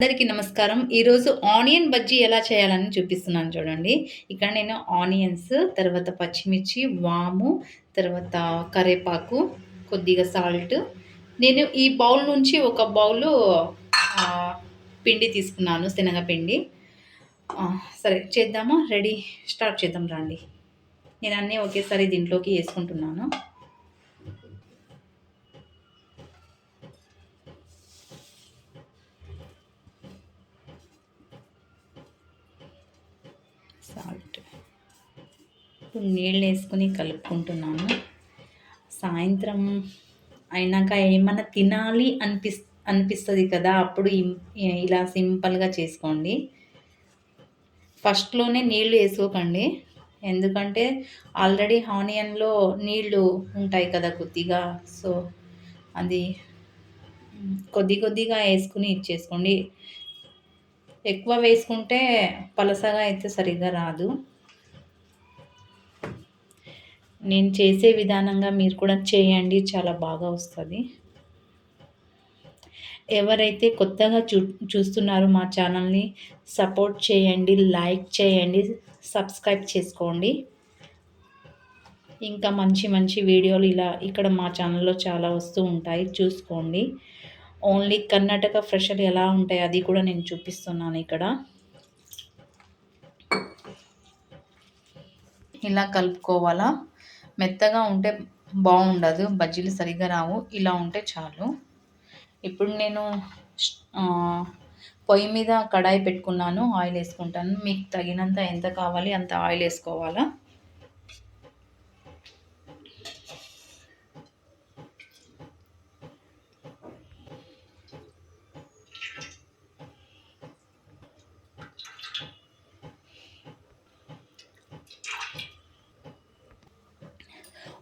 అందరికీ నమస్కారం. ఈరోజు ఆనియన్ బజ్జీ ఎలా చేయాలని చూపిస్తున్నాను చూడండి. ఇక్కడ నేను ఆనియన్స్ తర్వాత పచ్చిమిర్చి వాము తర్వాత కరేపాకు కొద్దిగా సాల్ట్. నేను ఈ బౌల్ నుంచి ఒక బౌలు పిండి తీసుకున్నాను శనగపిండి. సరే చేద్దామా? రెడీ. స్టార్ట్ చేద్దాం రండి. నేను అన్నీ ఒకేసారి దీంట్లోకి వేసుకుంటున్నాను. సాల్ట్. ఇప్పుడు నీళ్ళు వేసుకుని కలుపుకుంటున్నాను సాయంత్రం అయినాక ఏమన్నా తినాలి అనిపిస్ అనిపిస్తుంది కదా అప్పుడు ఇలా సింపుల్గా చేసుకోండి. ఫస్ట్లోనే నీళ్ళు వేసుకోకండి. ఎందుకంటే ఆల్రెడీ ఆనియన్లో నీళ్ళు ఉంటాయి కదా కొద్దిగా సో అది కొద్ది కొద్దిగా వేసుకుని ఇచ్చేసుకోండి. ఎక్కువ వేసుకుంటే పలసగా అయితే సరిగ్గా రాదు. నేను చేసే విధానంగా మీరు కూడా చేయండి చాలా బాగా వస్తుంది. ఎవరైతే కొత్తగా చూ చూస్తున్నారో మా ఛానల్ని సపోర్ట్ చేయండి లైక్ చేయండి సబ్స్క్రైబ్ చేసుకోండి. ఇంకా మంచి మంచి వీడియోలు ఇలా ఇక్కడ మా ఛానల్లో చాలా వస్తూ ఉంటాయి చూసుకోండి. ఓన్లీ కర్ణాటక ఫ్రెషర్ ఎలా ఉంటాయి అది కూడా నేను చూపిస్తున్నాను ఇక్కడ. ఇలా కలుపుకోవాలా? మెత్తగా ఉంటే బాగుండదు బజ్జీలు సరిగ్గా రావు. ఇలా ఉంటే చాలు. ఇప్పుడు నేను పొయ్యి మీద కడాయి పెట్టుకున్నాను ఆయిల్ వేసుకుంటాను. మీకు తగినంత ఎంత కావాలి అంత ఆయిల్ వేసుకోవాలా?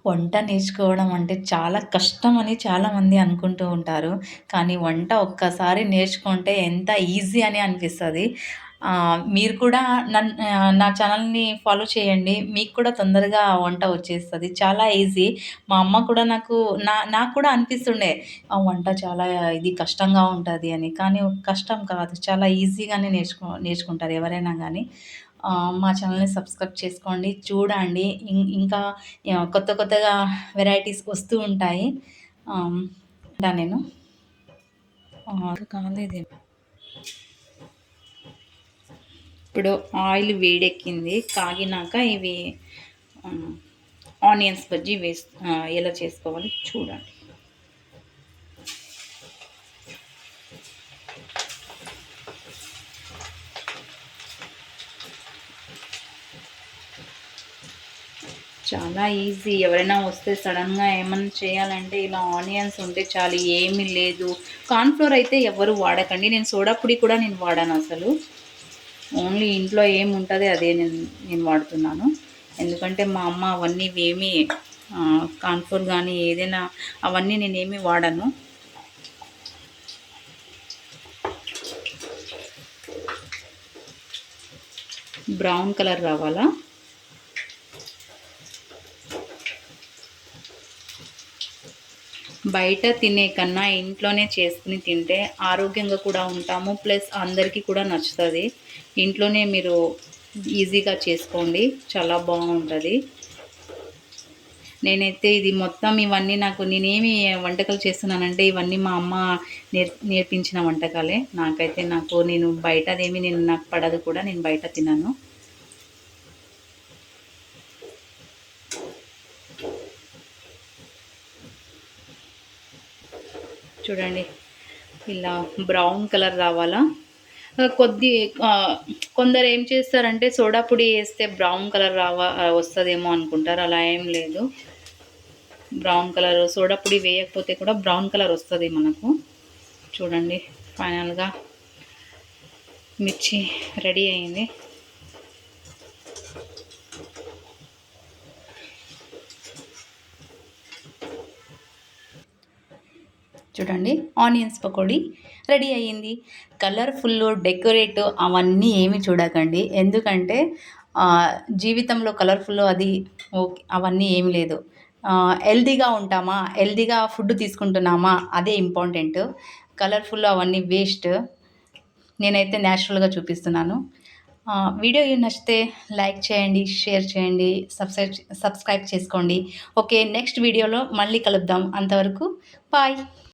వంట నేర్చుకోవడం అంటే చాలా కష్టం అని చాలామంది అనుకుంటూ ఉంటారు. కానీ వంట ఒక్కసారి నేర్చుకుంటే ఎంత ఈజీ అని అనిపిస్తుంది. మీరు కూడా నన్ను నా ఛానల్ని ఫాలో చేయండి. మీకు కూడా తొందరగా వంట వచ్చేస్తుంది. చాలా ఈజీ. మా అమ్మ కూడా నాకు నా నాకు కూడా అనిపిస్తుండే ఆ వంట చాలా ఇది కష్టంగా ఉంటుంది అని. కానీ కష్టం కాదు. చాలా ఈజీగానే నేర్చుకో నేర్చుకుంటారు ఎవరైనా కానీ. మా ఛానల్ని సబ్స్క్రైబ్ చేసుకోండి. చూడండి. ఇంకా కొత్త కొత్తగా వెరైటీస్ వస్తూ ఉంటాయి. నేను. కాలేదు ఇప్పుడు ఆయిల్ వేడెక్కింది. కాగినాక ఇవి ఆనియన్స్ బజ్జీ వేస్ ఎలా చేసుకోవాలి చూడండి. చాలా ఈజీ ఎవరైనా వస్తే సడన్గా ఏమన్నా చేయాలంటే ఇలా ఆనియన్స్ ఉంటే చాలు ఏమీ లేదు. కార్న్ఫ్లోర్ అయితే ఎవరు వాడకండి. నేను సోడా పొడి కూడా నేను వాడాను అసలు. ఓన్లీ ఇంట్లో ఏముంటుంది అదే నేను నేను వాడుతున్నాను. ఎందుకంటే మా అమ్మ అవన్నీ ఏమీ కార్న్ఫ్లోర్ కానీ ఏదైనా అవన్నీ నేనేమి వాడను. బ్రౌన్ కలర్ రావాలా? బయట తినే కన్నా ఇంట్లోనే చేసుకుని తింటే ఆరోగ్యంగా కూడా ఉంటాము. ప్లస్ అందరికీ కూడా నచ్చుతుంది. ఇంట్లోనే మీరు ఈజీగా చేసుకోండి. చాలా బాగుంటుంది. నేనైతే ఇది మొత్తం ఇవన్నీ నాకు నేనేమి వంటకాలు చేస్తున్నానంటే ఇవన్నీ మా అమ్మ నేర్ నేర్పించిన వంటకాలే. నాకైతే నాకు నేను బయటదేమి నేను నాకు పడదు కూడా నేను బయట తిన్నాను చూడండి. ఇలా బ్రౌన్ కలర్ రావాలా? కొద్ది కొందరు ఏం చేస్తారంటే సోడా పొడి వేస్తే బ్రౌన్ కలర్ రావా వస్తుందేమో అనుకుంటారు. అలా ఏం లేదు. బ్రౌన్ కలర్ సోడా పొడి వేయకపోతే కూడా బ్రౌన్ కలర్ వస్తుంది మనకు. చూడండి ఫైనల్గా మిర్చి రెడీ అయింది. చూడండి ఆనియన్స్ పకోడీ రెడీ అయ్యింది. కలర్ఫుల్ డెకరేట్ అవన్నీ ఏమి చూడకండి. ఎందుకంటే జీవితంలో కలర్ఫుల్ అది ఓకే అవన్నీ ఏమి లేదు. హెల్దీగా ఉంటామా హెల్దీగా ఫుడ్ తీసుకుంటున్నామా అదే ఇంపార్టెంట్. కలర్ఫుల్ అవన్నీ వేస్ట్. నేనైతే న్యాచురల్గా చూపిస్తున్నాను. వీడియో నచ్చితే లైక్ చేయండి షేర్ చేయండి సబ్స్క్రైబ్ సబ్స్క్రైబ్ చేసుకోండి. ఓకే నెక్స్ట్ వీడియోలో మళ్ళీ కలుద్దాం. అంతవరకు బాయ్.